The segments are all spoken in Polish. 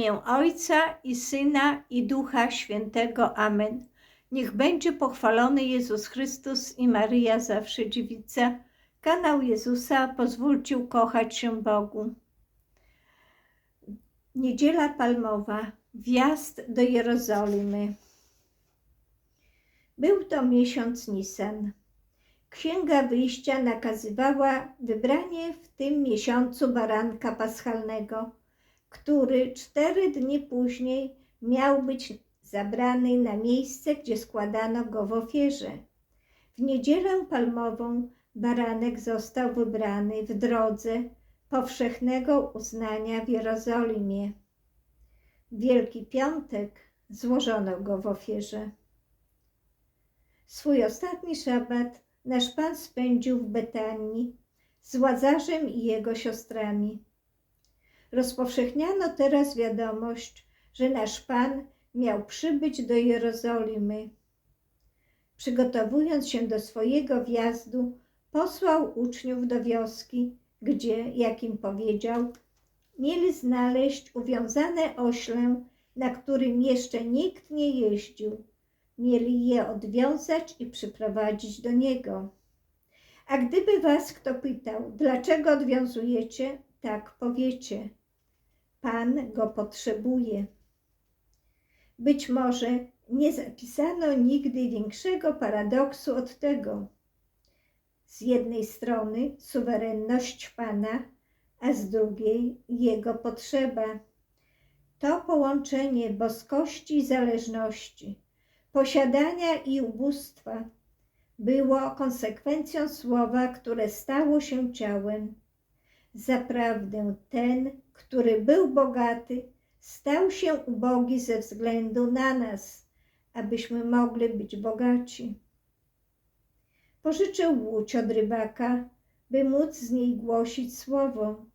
imię Ojca i Syna i Ducha Świętego. Amen. Niech będzie pochwalony Jezus Chrystus i Maryja zawsze dziewica. Kanał Jezusa pozwólcie ukochać się Bogu. Niedziela Palmowa. Wjazd do Jerozolimy. Był to miesiąc Nisan. Księga Wyjścia nakazywała wybranie w tym miesiącu baranka paschalnego, który cztery dni później miał być zabrany na miejsce, gdzie składano go w ofierze. W niedzielę palmową baranek został wybrany w drodze powszechnego uznania w Jerozolimie. W Wielki Piątek złożono go w ofierze. Swój ostatni szabat nasz Pan spędził w Betanii z Łazarzem i jego siostrami. Rozpowszechniano teraz wiadomość, że nasz Pan miał przybyć do Jerozolimy. Przygotowując się do swojego wjazdu, posłał uczniów do wioski, gdzie, jak im powiedział, mieli znaleźć uwiązane ośle, na którym jeszcze nikt nie jeździł. Mieli je odwiązać i przyprowadzić do niego. A gdyby was kto pytał, dlaczego odwiązujecie, tak powiecie. Pan go potrzebuje. Być może nie zapisano nigdy większego paradoksu od tego. Z jednej strony suwerenność Pana, a z drugiej jego potrzeba. To połączenie boskości i zależności, posiadania i ubóstwa było konsekwencją słowa, które stało się ciałem. Zaprawdę ten, który był bogaty, stał się ubogi ze względu na nas, abyśmy mogli być bogaci. Pożyczył łódź od rybaka, by móc z niej głosić słowo.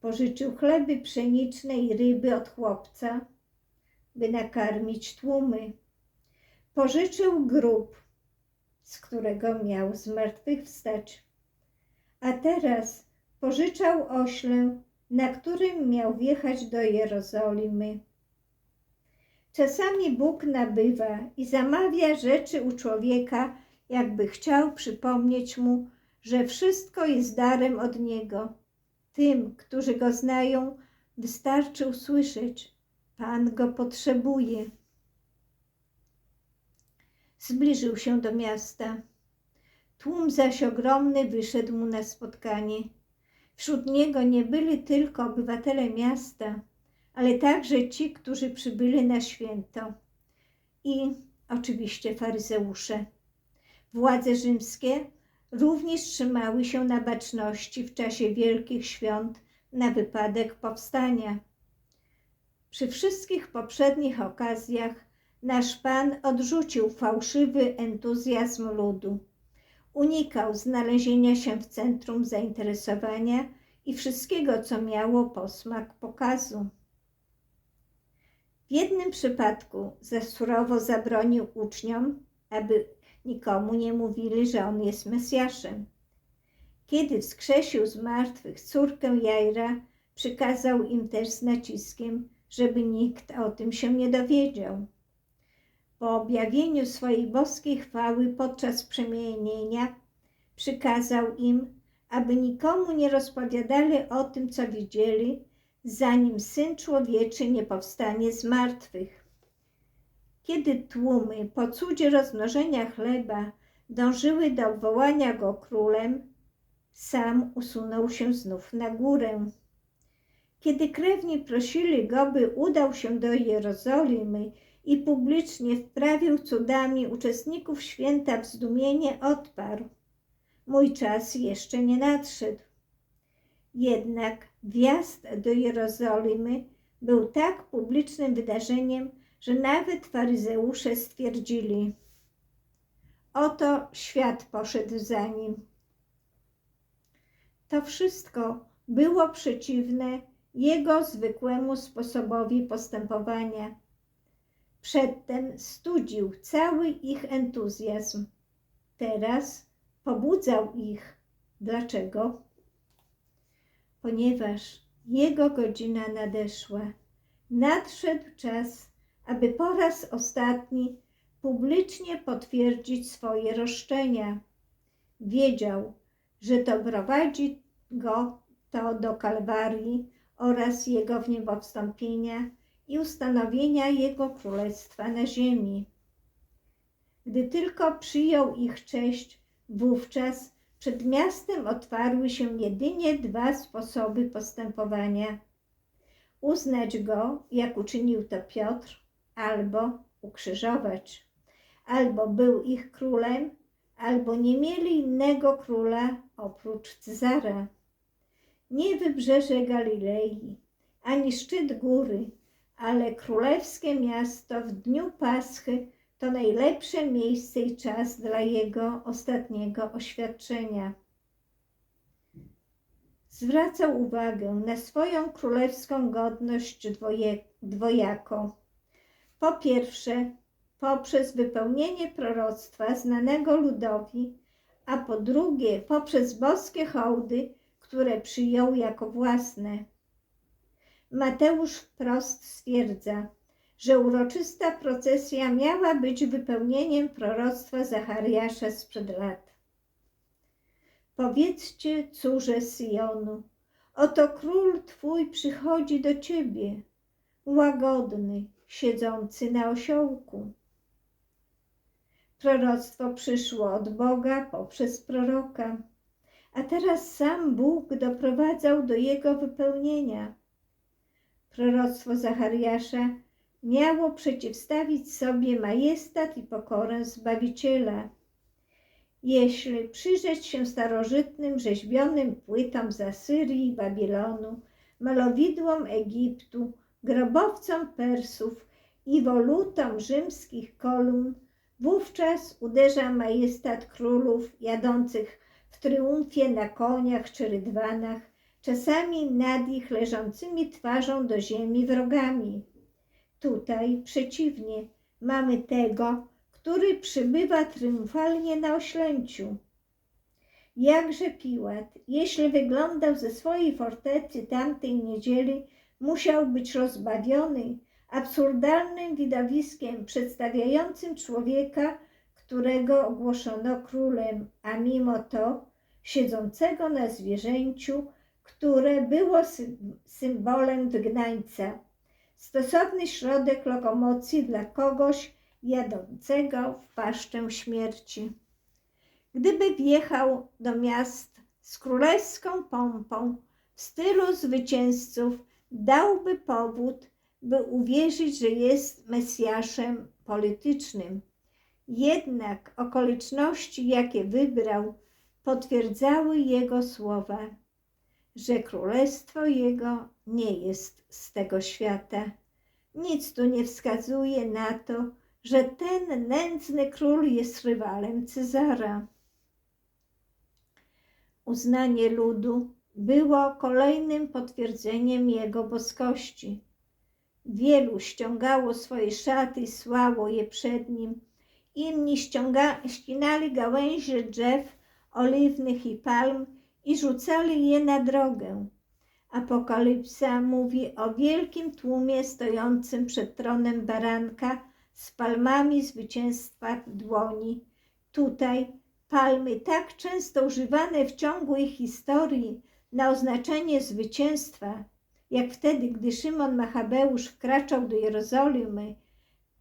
Pożyczył chleby pszeniczne i ryby od chłopca, by nakarmić tłumy. Pożyczył grób, z którego miał zmartwychwstać. A teraz pożyczał oślę, na którym miał wjechać do Jerozolimy. Czasami Bóg nabywa i zamawia rzeczy u człowieka, jakby chciał przypomnieć mu, że wszystko jest darem od Niego. Tym, którzy Go znają, wystarczy usłyszeć: Pan Go potrzebuje. Zbliżył się do miasta. Tłum zaś ogromny wyszedł mu na spotkanie. Wśród niego nie byli tylko obywatele miasta, ale także ci, którzy przybyli na święto i oczywiście faryzeusze. Władze rzymskie również trzymały się na baczności w czasie wielkich świąt na wypadek powstania. Przy wszystkich poprzednich okazjach nasz Pan odrzucił fałszywy entuzjazm ludu. Unikał znalezienia się w centrum zainteresowania i wszystkiego, co miało posmak pokazu. W jednym przypadku za surowo zabronił uczniom, aby nikomu nie mówili, że on jest Mesjaszem. Kiedy wskrzesił z martwych córkę Jajra, przykazał im też z naciskiem, żeby nikt o tym się nie dowiedział. Po objawieniu swojej boskiej chwały podczas przemienienia przykazał im, aby nikomu nie rozpowiadali o tym, co widzieli, zanim Syn Człowieczy nie powstanie z martwych. Kiedy tłumy po cudzie rozmnożenia chleba dążyły do obwołania go królem, sam usunął się znów na górę. Kiedy krewni prosili go, by udał się do Jerozolimy i publicznie wprawił cudami uczestników święta w zdumienie, odparł: Mój czas jeszcze nie nadszedł. Jednak wjazd do Jerozolimy był tak publicznym wydarzeniem, że nawet faryzeusze stwierdzili: Oto świat poszedł za nim. To wszystko było przeciwne jego zwykłemu sposobowi postępowania. Przedtem studził cały ich entuzjazm. Teraz pobudzał ich. Dlaczego? Ponieważ jego godzina nadeszła. nadszedł czas, aby po raz ostatni publicznie potwierdzić swoje roszczenia. Wiedział, że to prowadzi go to do Kalwarii oraz jego wniebowstąpienia i ustanowienia jego królestwa na ziemi. Gdy tylko przyjął ich cześć, wówczas przed miastem otwarły się jedynie dwa sposoby postępowania. Uznać go, jak uczynił to Piotr, albo ukrzyżować. Albo był ich królem, albo nie mieli innego króla oprócz Cezara. Nie wybrzeże Galilei, ani szczyt góry, ale królewskie miasto w dniu Paschy to najlepsze miejsce i czas dla jego ostatniego oświadczenia. Zwracał uwagę na swoją królewską godność dwoje, dwojako. Po pierwsze, poprzez wypełnienie proroctwa znanego ludowi, a po drugie, poprzez boskie hołdy, które przyjął jako własne. Mateusz wprost stwierdza, że uroczysta procesja miała być wypełnieniem proroctwa Zachariasza sprzed lat. Powiedzcie córze Syjonu, oto król twój przychodzi do ciebie, łagodny, siedzący na osiołku. Proroctwo przyszło od Boga poprzez proroka, a teraz sam Bóg doprowadzał do jego wypełnienia. Proroctwo Zachariasza miało przeciwstawić sobie majestat i pokorę Zbawiciela. Jeśli przyjrzeć się starożytnym rzeźbionym płytom z Asyrii i Babilonu, malowidłom Egiptu, grobowcom Persów i wolutom rzymskich kolumn, wówczas uderza majestat królów jadących w triumfie na koniach czy rydwanach, czasami nad ich leżącymi twarzą do ziemi wrogami. Tutaj przeciwnie, mamy tego, który przybywa triumfalnie na oślęciu. Jakże Piłat, jeśli wyglądał ze swojej fortecy tamtej niedzieli, musiał być rozbawiony absurdalnym widowiskiem przedstawiającym człowieka, którego ogłoszono królem, a mimo to siedzącego na zwierzęciu, które było symbolem wygnańca. Stosowny środek lokomocji dla kogoś jadącego w paszczę śmierci. Gdyby wjechał do miast z królewską pompą w stylu zwycięzców, dałby powód, by uwierzyć, że jest Mesjaszem politycznym. Jednak okoliczności, jakie wybrał, potwierdzały jego słowa, że królestwo jego nie jest z tego świata. Nic tu nie wskazuje na to, że ten nędzny król jest rywalem Cezara. Uznanie ludu było kolejnym potwierdzeniem jego boskości. Wielu ściągało swoje szaty i słało je przed nim. Inni ściąga, ścinali gałęzie drzew oliwnych i palm i rzucali je na drogę. Apokalipsa mówi o wielkim tłumie stojącym przed tronem baranka z palmami zwycięstwa w dłoni. Tutaj palmy tak często używane w ciągu ich historii na oznaczenie zwycięstwa, jak wtedy, gdy Szymon Machabeusz wkraczał do Jerozolimy,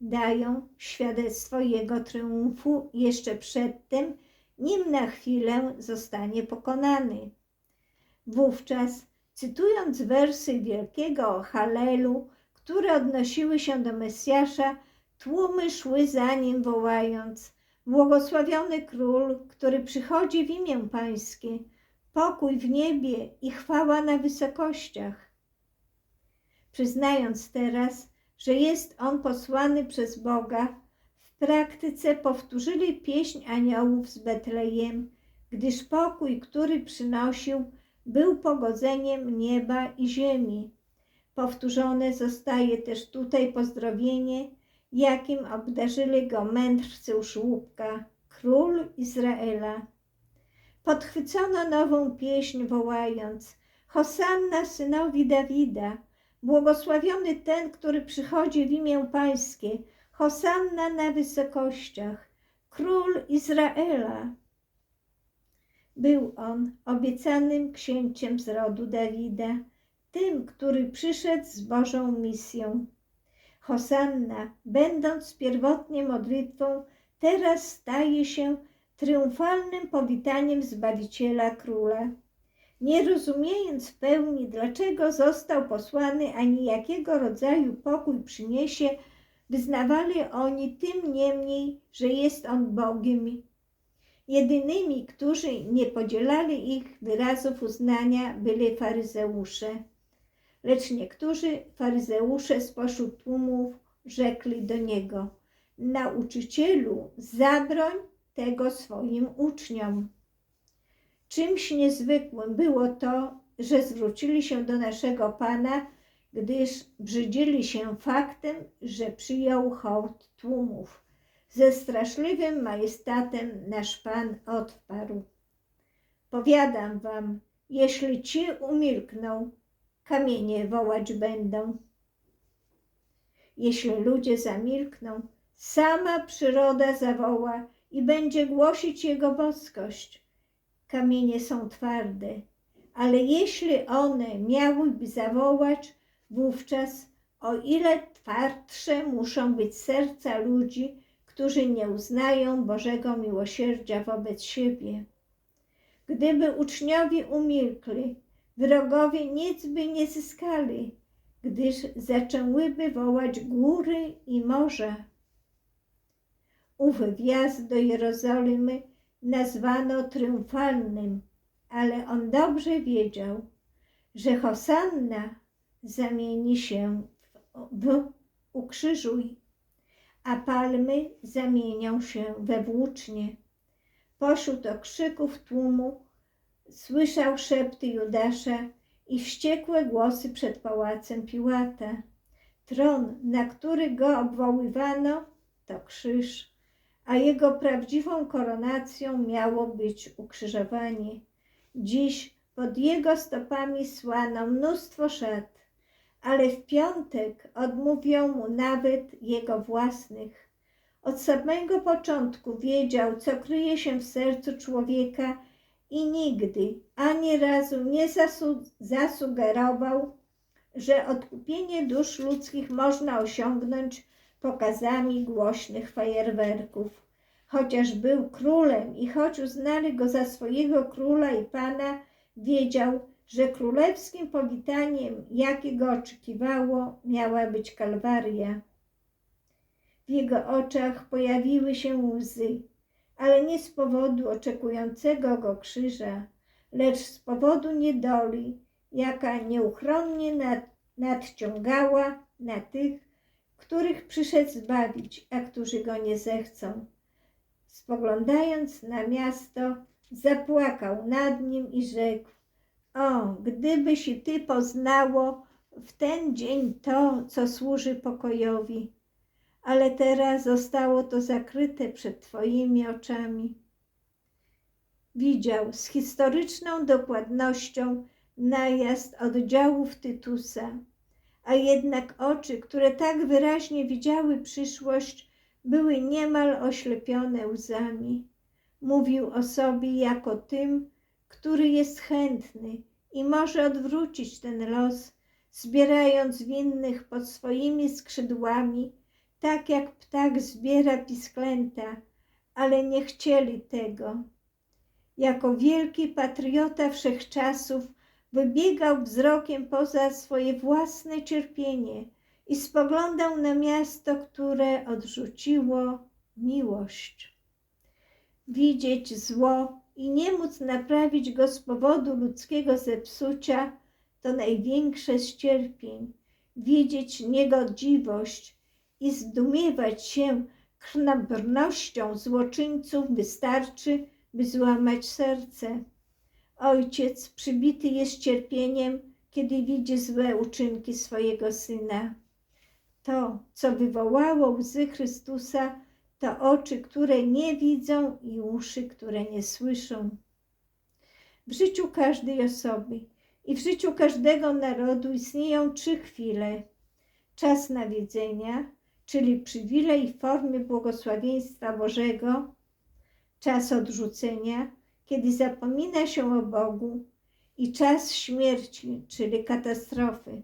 dają świadectwo jego triumfu jeszcze przedtem, nim na chwilę zostanie pokonany. Wówczas, cytując wersy wielkiego Halelu, które odnosiły się do Mesjasza, tłumy szły za nim, wołając: Błogosławiony król, który przychodzi w imię Pańskie, pokój w niebie i chwała na wysokościach. Przyznając teraz, że jest on posłany przez Boga, praktyce powtórzyli pieśń aniołów z Betlejem, gdyż pokój, który przynosił, był pogodzeniem nieba i ziemi. Powtórzone zostaje też tutaj pozdrowienie, jakim obdarzyli go mędrcy u żłóbka, król Izraela. Podchwycono nową pieśń, wołając: Hosanna synowi Dawida, Błogosławiony ten, który przychodzi w imię Pańskie. Hosanna na wysokościach. Król Izraela. Był on obiecanym księciem z rodu Dawida, tym, który przyszedł z Bożą misją. Hosanna, będąc pierwotnie modlitwą, teraz staje się triumfalnym powitaniem Zbawiciela Króla. Nie rozumiejąc w pełni, dlaczego został posłany, ani jakiego rodzaju pokój przyniesie, wyznawali oni tym niemniej, że jest on Bogiem. Jedynymi, którzy nie podzielali ich wyrazów uznania, byli faryzeusze. Lecz niektórzy faryzeusze spośród tłumów rzekli do niego: Nauczycielu, zabroń tego swoim uczniom. Czymś niezwykłym było to, że zwrócili się do naszego Pana, gdyż brzydzili się faktem, że przyjął hołd tłumów. Ze straszliwym majestatem nasz Pan odparł. Powiadam wam, jeśli ci umilkną, kamienie wołać będą. Jeśli ludzie zamilkną, sama przyroda zawoła i będzie głosić Jego boskość. Kamienie są twarde, ale jeśli one miałyby zawołać, wówczas o ile twardsze muszą być serca ludzi, którzy nie uznają Bożego miłosierdzia wobec siebie. Gdyby uczniowie umilkli, wrogowie nic by nie zyskali, gdyż zaczęłyby wołać góry i morze. Ów wjazd do Jerozolimy nazwano triumfalnym, ale on dobrze wiedział, że Hosanna zamieni się w, w ukrzyżuj, a palmy zamienią się we włócznie. Pośród okrzyków tłumu słyszał szepty Judasza i wściekłe głosy przed pałacem Piłata. Tron, na który go obwoływano, to krzyż, a jego prawdziwą koronacją miało być ukrzyżowanie. Dziś pod jego stopami słano mnóstwo szat, ale w piątek odmówią mu nawet jego własnych. Od samego początku wiedział, co kryje się w sercu człowieka i nigdy ani razu nie zasu zasugerował, że odkupienie dusz ludzkich można osiągnąć pokazami głośnych fajerwerków. Chociaż był królem i choć uznali go za swojego króla i pana, wiedział, że królewskim powitaniem, jakiego oczekiwało, miała być Kalwaria. W jego oczach pojawiły się łzy, ale nie z powodu oczekującego go krzyża, lecz z powodu niedoli, jaka nieuchronnie nad, nadciągała na tych, których przyszedł zbawić, a którzy go nie zechcą. Spoglądając na miasto, zapłakał nad nim i rzekł: O, gdybyś i ty poznało w ten dzień to, co służy pokojowi, ale teraz zostało to zakryte przed Twoimi oczami. Widział z historyczną dokładnością najazd oddziałów Tytusa, a jednak oczy, które tak wyraźnie widziały przyszłość, były niemal oślepione łzami. Mówił o sobie jako tym, który jest chętny i może odwrócić ten los, zbierając winnych pod swoimi skrzydłami tak jak ptak zbiera pisklęta, ale nie chcieli tego. Jako wielki patriota wszechczasów wybiegał wzrokiem poza swoje własne cierpienie i spoglądał na miasto, które odrzuciło miłość. Widzieć zło i nie móc naprawić go z powodu ludzkiego zepsucia to największe z cierpień. Widzieć niegodziwość i zdumiewać się krnąbrnością złoczyńców wystarczy, by złamać serce. Ojciec przybity jest cierpieniem, kiedy widzi złe uczynki swojego syna. To, co wywołało łzy Chrystusa, to oczy, które nie widzą i uszy, które nie słyszą. W życiu każdej osoby I w życiu każdego narodu istnieją trzy chwile. Czas nawiedzenia, czyli przywilej w formie błogosławieństwa Bożego, czas odrzucenia, kiedy zapomina się o Bogu, i czas śmierci, czyli katastrofy.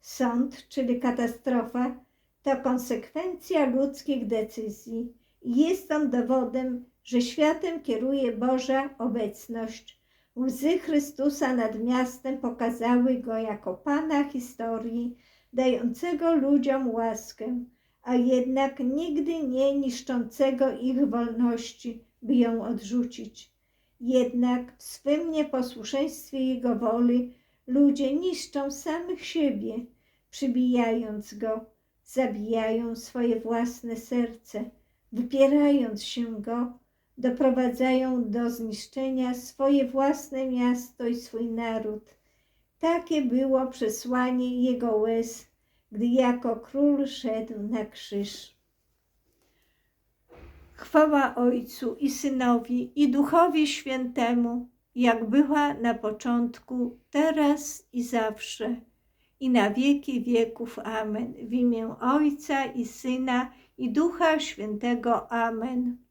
Sąd, czyli katastrofa, to konsekwencja ludzkich decyzji jest on dowodem, że światem kieruje Boża obecność. Łzy Chrystusa nad miastem pokazały go jako Pana historii, dającego ludziom łaskę, a jednak nigdy nie niszczącego ich wolności, by ją odrzucić. Jednak w swym nieposłuszeństwie Jego woli ludzie niszczą samych siebie, przybijając Go, zabijają swoje własne serce, wypierając się Go, doprowadzają do zniszczenia swoje własne miasto i swój naród. Takie było przesłanie Jego łez, gdy jako król szedł na krzyż. Chwała Ojcu i Synowi i Duchowi Świętemu, jak była na początku, teraz i zawsze, i na wieki wieków. Amen. W imię Ojca i Syna i Ducha Świętego. Amen.